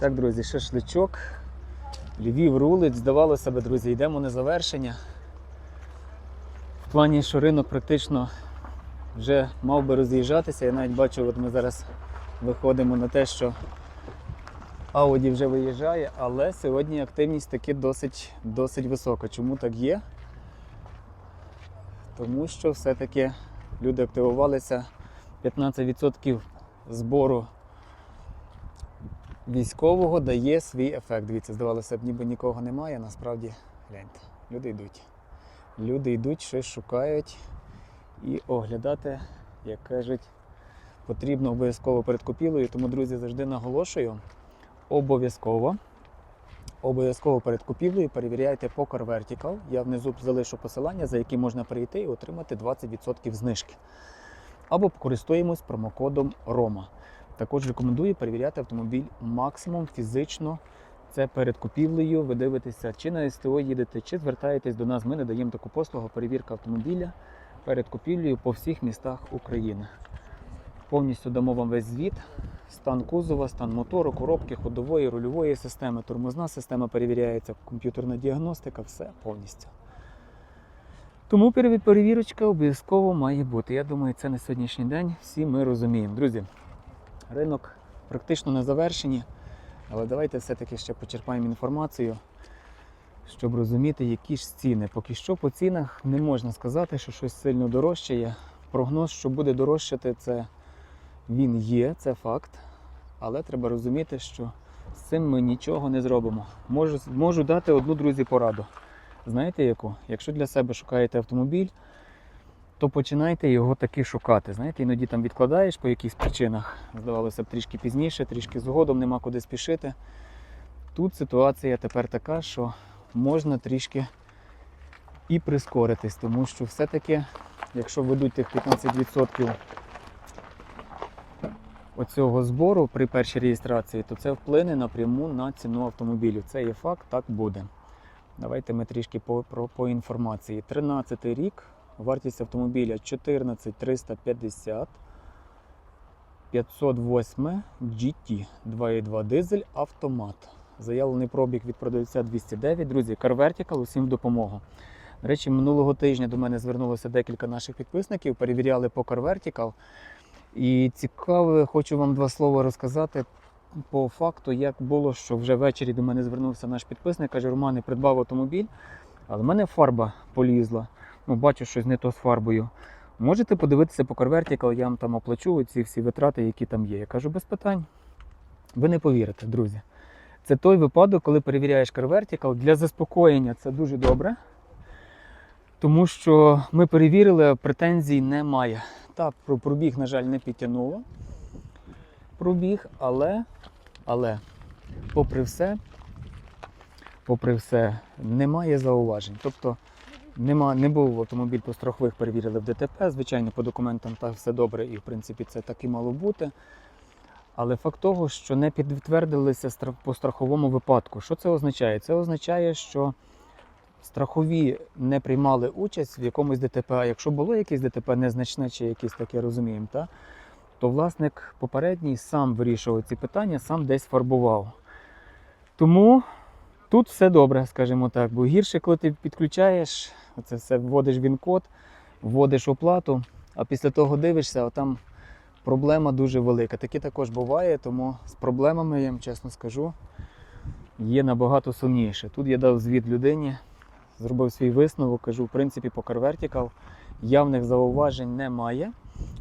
Так, друзі, шашличок. Львів рулить. Здавалося б, друзі, йдемо на завершення. В плані, що ринок практично вже мав би роз'їжджатися. Я навіть бачу, от ми зараз виходимо на те, що Ауді вже виїжджає, але сьогодні активність таки досить, досить висока. Чому так є? Тому що все-таки люди активувалися 15% збору військового дає свій ефект. Дивіться, здавалося б, ніби нікого немає, насправді гляньте, люди йдуть. Люди йдуть, щось шукають і оглядати, як кажуть, потрібно обов'язково перед купівлею. Тому, друзі, завжди наголошую, обов'язково. Обов'язково перед купівлею перевіряйте Poker Vertical. Я внизу залишу посилання, за яким можна прийти і отримати 20% знижки. Або користуємось промокодом ROMA. Також рекомендую перевіряти автомобіль максимум фізично. Це перед купівлею. Ви дивитеся, чи на СТО їдете, чи звертаєтесь до нас. Ми надаємо таку послугу перевірка автомобіля перед купівлею по всіх містах України. Повністю дамо вам весь звіт, стан кузова, стан мотору, коробки, ходової, рульової системи, тормозна система перевіряється, комп'ютерна діагностика, все повністю. Тому перевірочка обов'язково має бути. Я думаю, це на сьогоднішній день всі ми розуміємо. Друзі, ринок практично на завершенні, але давайте все-таки ще почерпаємо інформацію, щоб розуміти, які ж ціни. Поки що по цінах не можна сказати, що щось сильно дорожчає. Прогноз, що буде дорожчати, це він є, це факт. Але треба розуміти, що з цим ми нічого не зробимо. Можу, можу дати одну друзі пораду. Знаєте яку? Якщо для себе шукаєте автомобіль, то починайте його таки шукати. Знаєте, іноді там відкладаєш по якихось причинах. Здавалося б, трішки пізніше, трішки згодом, нема куди спішити. Тут ситуація тепер така, що можна трішки і прискоритись, тому що все-таки, якщо ведуть тих 15% оцього збору при першій реєстрації, то це вплине напряму на ціну автомобілю. Це є факт, так буде. Давайте ми трішки по, про, по інформації. 13 рік, вартість автомобіля 14 350, 508 GT, 2.2 дизель, автомат. Заявлений пробіг від продавця 209. Друзі, Car Vertical усім в допомогу. До речі, минулого тижня до мене звернулося декілька наших підписників, перевіряли по Car Vertical. І цікаве, хочу вам два слова розказати по факту, як було, що вже ввечері до мене звернувся наш підписник, каже, Роман, я придбав автомобіль, але в мене фарба полізла. Ну, бачу, щось не то з фарбою. Можете подивитися по CarVertical, я вам там оплачу ці всі витрати, які там є. Я кажу, без питань. Ви не повірите, друзі. Це той випадок, коли перевіряєш CarVertical. Для заспокоєння це дуже добре. Тому що ми перевірили, претензій немає. Так, про пробіг, на жаль, не підтягнуло. Пробіг, але, але, попри все, попри все, немає зауважень. Тобто нема, не був автомобіль по страхових, перевірили в ДТП. Звичайно, по документам так все добре, і в принципі це так і мало бути. Але факт того, що не підтвердилися по страховому випадку. Що це означає? Це означає, що страхові не приймали участь в якомусь ДТП. А якщо було якесь ДТП незначне чи якесь таке, розуміємо, та, то власник попередній сам вирішував ці питання, сам десь фарбував. Тому тут все добре, скажімо так. Бо гірше, коли ти підключаєш, це все вводиш він-код, вводиш оплату, а після того дивишся, а там проблема дуже велика. Таке також буває, тому з проблемами, я вам чесно скажу, є набагато сумніше. Тут я дав звіт людині, зробив свій висновок, кажу, в принципі, по Car Vertical явних зауважень немає.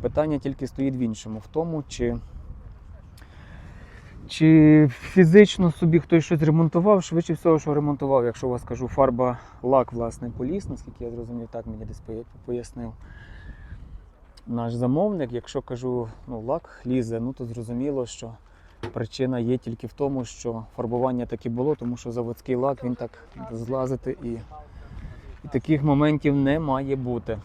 Питання тільки стоїть в іншому, в тому, чи, чи фізично собі хтось щось ремонтував, швидше всього, що ремонтував, якщо вас кажу, фарба лак, власне, поліз, наскільки я зрозумів, так мені десь пояснив наш замовник. Якщо кажу, ну, лак лізе, ну то зрозуміло, що причина є тільки в тому, що фарбування таке було, тому що заводський лак він так злазити і, і таких моментів не має бути.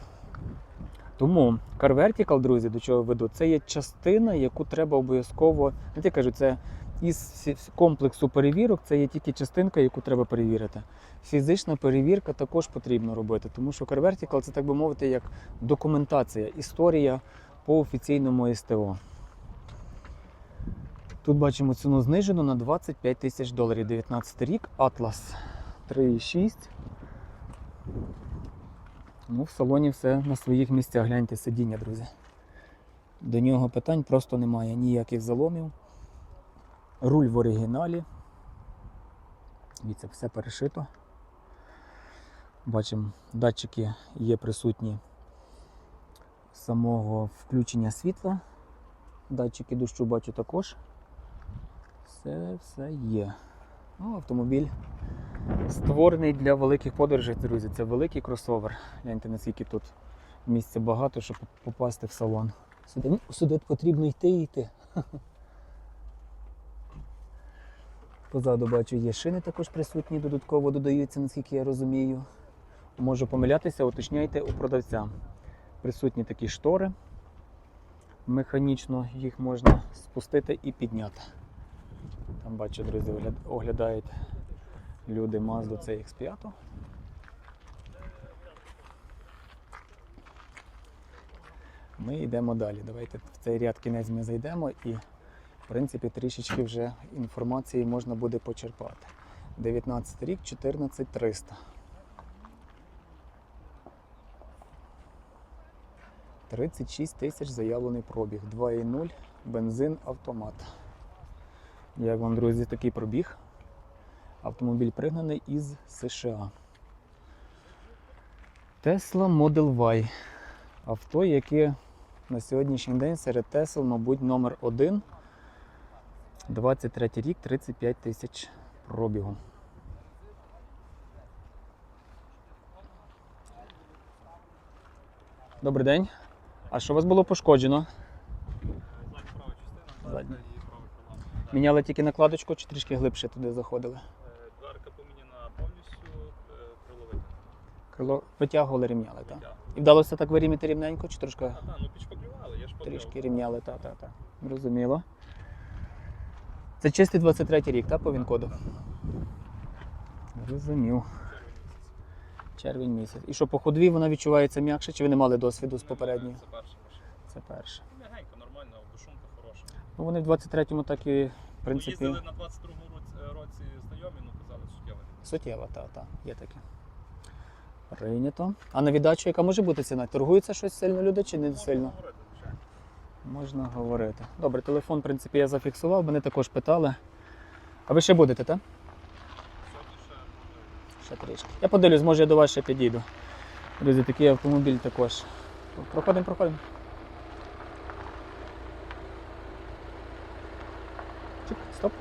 Тому Car Vertical, друзі, до чого веду, це є частина, яку треба обов'язково. Я кажу, це із комплексу перевірок, це є тільки частинка, яку треба перевірити. Фізична перевірка також потрібно робити, тому що Car Vertical це, так би мовити, як документація, історія по офіційному СТО. Тут бачимо ціну знижену на 25 тисяч доларів. 19 рік, Atlas 3,6. Ну, в салоні все на своїх місцях. Гляньте сидіння, друзі. До нього питань просто немає. Ніяких заломів. Руль в оригіналі. Дивіться, все перешито. Бачимо, датчики є присутні самого включення світла. Датчики дощу бачу також. Все, все є. Ну, автомобіль створений для великих подорожей, друзі. Це великий кросовер. Гляньте, наскільки тут місця багато, щоб попасти в салон. Сюди, сюди потрібно йти і йти. Позаду бачу, є шини також присутні, додатково додаються, наскільки я розумію. Можу помилятися, уточняйте у продавця. Присутні такі штори. Механічно їх можна спустити і підняти. Там бачу, друзі, оглядають люди Mazda CX5. Ми йдемо далі. Давайте в цей ряд кінець ми зайдемо і, в принципі, трішечки вже інформації можна буде почерпати. 19 рік, 14300. 36 тисяч заявлений пробіг. 2,0, бензин, автомат. Як вам, друзі, такий пробіг? Автомобіль пригнаний із США. Tesla Model Y. Авто, яке на сьогоднішній день серед Tesla, мабуть, номер один. 23 рік, 35 тисяч пробігу. Добрий день. А що у вас було пошкоджено? Задня. Міняли тільки накладочку чи трішки глибше туди заходили? Крило витягували, рівняли, так? І вдалося так вирівняти рівненько, чи трошки так, ну підшпаклювали, я ж трішки рівняли, так, так, так. Зрозуміло. Це чистий 23 рік, так, по він-коду? Зрозумів. Червень місяць. І що, по ходові вона відчувається м'якше, чи ви не мали досвіду з попередньої? Це перша машина. Це перше. Мягенько, нормально, душунка хороша. Ну вони в 23-му так і, в Ми принципі, їздили на 22-му році, році знайомі, ну казали, суттєво. суттєва, так, так, є таке. Прийнято. А на віддачу яка може бути ціна? Торгується щось сильно люди чи не сильно? Можна говорити. Добре, телефон, в принципі, я зафіксував, мене також питали. А ви ще будете, так? Ще. Трішки. Я подивлюсь, може я до вас ще підійду. Друзі, такий автомобіль також. Проходимо, проходимо. Чик, стоп.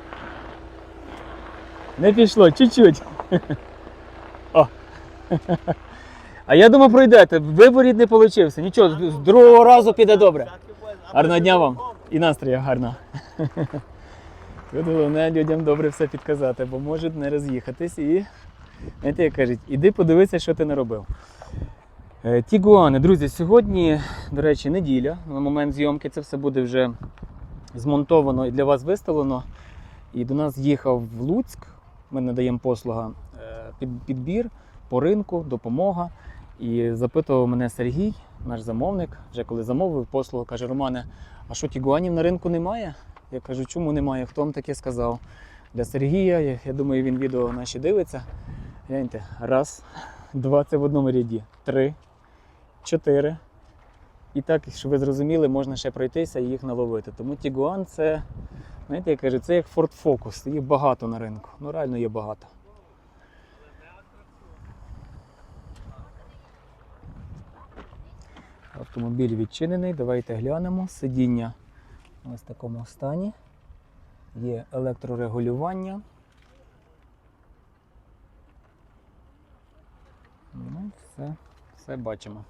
Не пішло, чуть-чуть. А я думав, пройдете. Виборіт не вийшов. Нічого, з- другого разу піде добре. Гарного дня вам і настрою гарного. Тут головне людям добре все підказати, бо можуть не роз'їхатись і, знаєте, як кажуть, іди подивися, що ти наробив. Е, Тігуани, друзі, сьогодні, до речі, неділя. На момент зйомки це все буде вже змонтовано і для вас виставлено. І до нас їхав в Луцьк. Ми надаємо послуга е, під, підбір по ринку, допомога. І запитував мене Сергій, наш замовник, вже коли замовив послугу, каже: Романе, а що тігуанів на ринку немає? Я кажу, чому немає? Хто вам таке сказав? Для Сергія, я, думаю, він відео наші дивиться. Гляньте, раз, два, це в одному ряді, три, чотири. І так, щоб ви зрозуміли, можна ще пройтися і їх наловити. Тому Тігуан це, знаєте, я кажу, це як Ford Focus, їх багато на ринку. Ну реально є багато. Автомобіль відчинений, давайте глянемо. Сидіння ось в такому стані. Є електрорегулювання. Ну, все, все бачимо.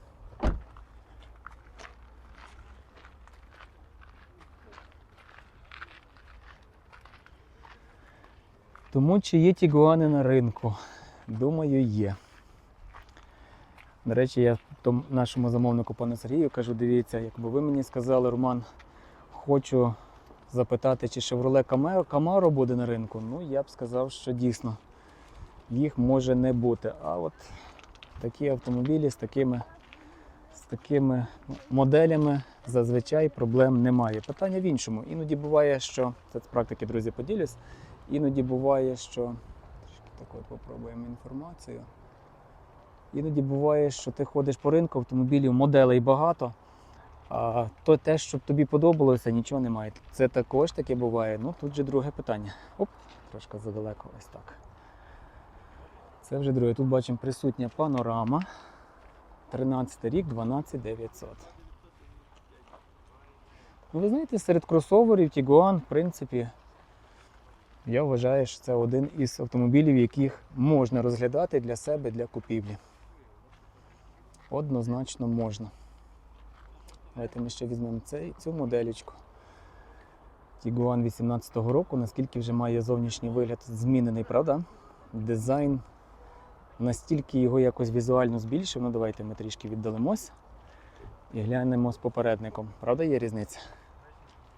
Тому чи є тігуани на ринку? Думаю, є. До речі, я тому нашому замовнику пану Сергію кажу, дивіться, якби ви мені сказали, Роман, хочу запитати, чи Camaro, Camaro буде на ринку. Ну, я б сказав, що дійсно їх може не бути. А от такі автомобілі з такими З такими моделями зазвичай проблем немає. Питання в іншому. Іноді буває, що це з практики, друзі, поділюсь. Іноді буває, що трішки так от попробуємо інформацію. Іноді буває, що ти ходиш по ринку автомобілів, моделей багато, а то те, що тобі подобалося, нічого немає. Це також таке буває. Ну тут же друге питання. Оп, трошки задалеко ось так. Це вже друге. Тут бачимо присутня панорама. 13 рік, 12900. Ну, ви знаєте, серед кросоверів Tiguan, в принципі, я вважаю, що це один із автомобілів, яких можна розглядати для себе для купівлі. Однозначно можна. Давайте ми ще візьмемо цей, цю моделечку. Tiguan 18-го року, наскільки вже має зовнішній вигляд змінений, правда? Дизайн настільки його якось візуально збільшив. Ну давайте ми трішки віддалимось і глянемо з попередником. Правда, є різниця?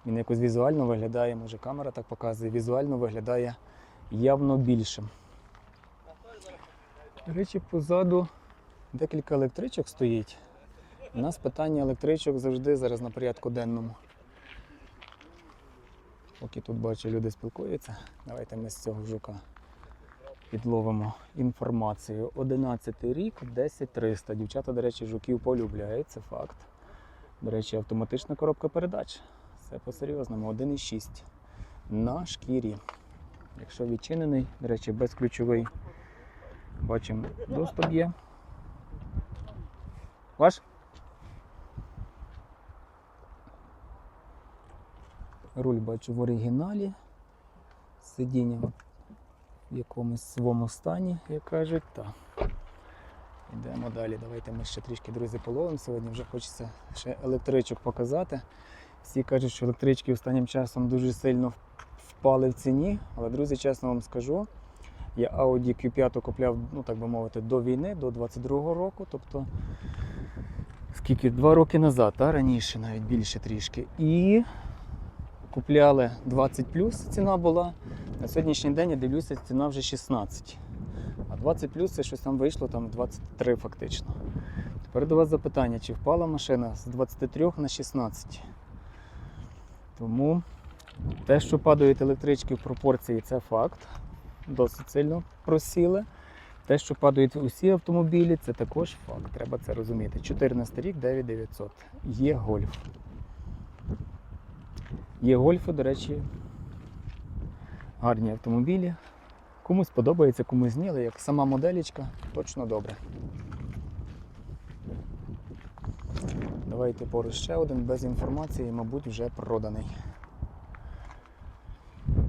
Він якось візуально виглядає, може камера так показує, візуально виглядає явно більшим. До речі, позаду декілька електричок стоїть. У нас питання електричок завжди зараз на порядку денному. Поки тут бачу, люди спілкуються. Давайте ми з цього жука підловимо інформацію. 11 рік, 10300. Дівчата, до речі, жуків полюбляють, це факт. До речі, автоматична коробка передач. Все по-серйозному, 1,6 на шкірі. Якщо відчинений, до речі, безключовий. Бачимо, доступ є. Ваш? Руль бачу в оригіналі. Сидіння в якомусь своєму стані, як кажуть. Так. Йдемо далі. Давайте ми ще трішки, друзі, половимо. Сьогодні вже хочеться ще електричок показати. Всі кажуть, що електрички останнім часом дуже сильно впали в ціні. Але, друзі, чесно вам скажу, я Audi Q5 купляв, ну так би мовити, до війни, до 22-го року. Тобто, скільки? Два роки назад, а раніше навіть більше трішки. І купляли 20 ціна була. На сьогоднішній день я дивлюся, ціна вже 16. А 20 плюс це щось там вийшло там 23 фактично. Тепер до вас запитання, чи впала машина з 23 на 16. Тому те, що падають електрички в пропорції, це факт. Досить сильно просіли. Те, що падають усі автомобілі, це також факт. Треба це розуміти. 14 рік, 9900. Є гольф. Є гольфи, до речі, гарні автомобілі. Комусь подобається, комусь ні, але як сама моделічка, точно добре. Давайте поруч ще один без інформації, мабуть, вже проданий.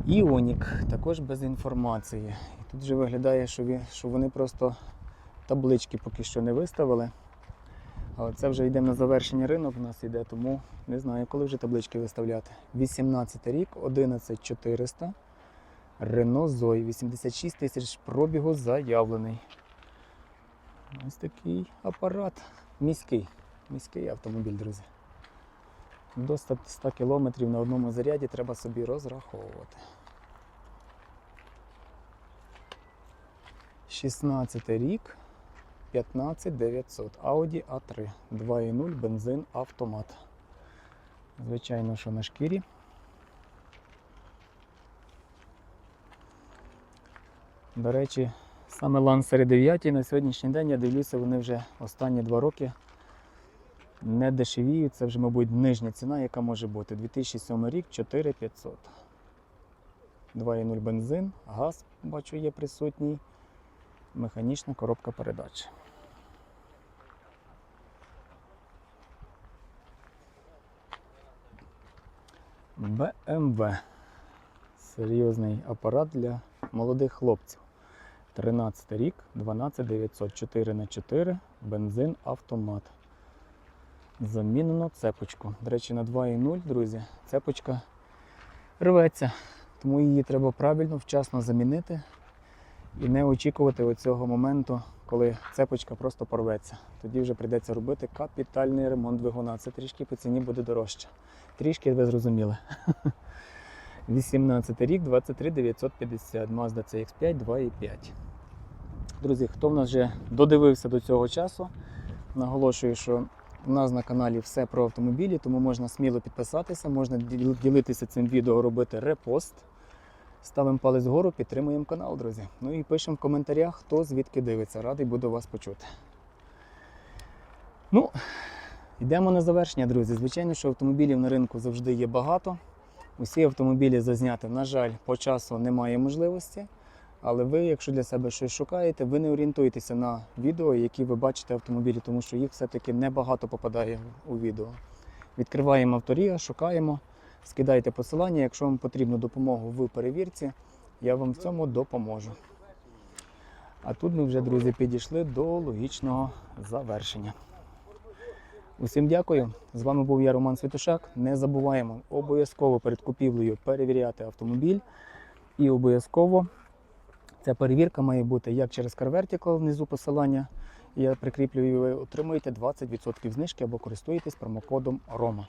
Іонік також без інформації. І тут вже виглядає, що, вони просто таблички поки що не виставили. Але це вже йде на завершення ринок, у нас йде, тому не знаю, коли вже таблички виставляти. 18 рік, 11400. Renault Zoe, 86 тисяч пробігу заявлений. Ось такий апарат. Міський. Міський автомобіль, друзі. До 100 100 кілометрів на одному заряді треба собі розраховувати. 16 рік, 15900. Audi A3. 2.0 бензин автомат. Звичайно, що на шкірі. До речі, саме Lancer 9 на сьогоднішній день я дивлюся, вони вже останні два роки не дешевіють. Це вже, мабуть, нижня ціна, яка може бути. 2007 рік 4500. 2.0 бензин, газ, бачу, є присутній. Механічна коробка передач. BMW. Серйозний апарат для молодих хлопців. 13 рік, 12900, 4 на 4 бензин автомат. Замінено цепочку. До речі, на 2.0, друзі, цепочка рветься, тому її треба правильно, вчасно замінити і не очікувати оцього моменту, коли цепочка просто порветься. Тоді вже прийдеться робити капітальний ремонт двигуна. Це трішки по ціні буде дорожче. Трішки ви зрозуміли. 18 рік, 23 950, Mazda CX5 2.5. Друзі, хто в нас вже додивився до цього часу, наголошую, що У нас на каналі все про автомобілі, тому можна сміло підписатися, можна ділитися цим відео, робити репост. Ставимо палець вгору, підтримуємо канал, друзі. Ну і пишемо в коментарях, хто звідки дивиться. Радий буду вас почути. Ну, йдемо на завершення, друзі. Звичайно, що автомобілів на ринку завжди є багато. Усі автомобілі зазняти, на жаль, по часу немає можливості. Але ви, якщо для себе щось шукаєте, ви не орієнтуєтеся на відео, які ви бачите автомобілі, тому що їх все-таки небагато попадає у відео. Відкриваємо авторія, шукаємо, скидайте посилання. Якщо вам потрібна допомога в перевірці, я вам в цьому допоможу. А тут ми вже, друзі, підійшли до логічного завершення. Усім дякую. З вами був я, Роман Святошак. Не забуваємо обов'язково перед купівлею перевіряти автомобіль. І обов'язково ця перевірка має бути як через CarVertical внизу посилання. Я прикріплюю, ви отримуєте 20% знижки або користуєтесь промокодом ROMA.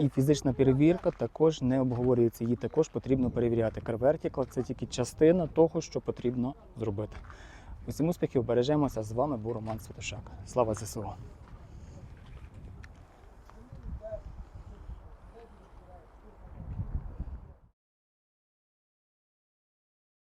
І фізична перевірка також не обговорюється. Її також потрібно перевіряти. Карвертікла – це тільки частина того, що потрібно зробити. Усім успіхів, бережемося. З вами був Роман Святошак. Слава ЗСУ!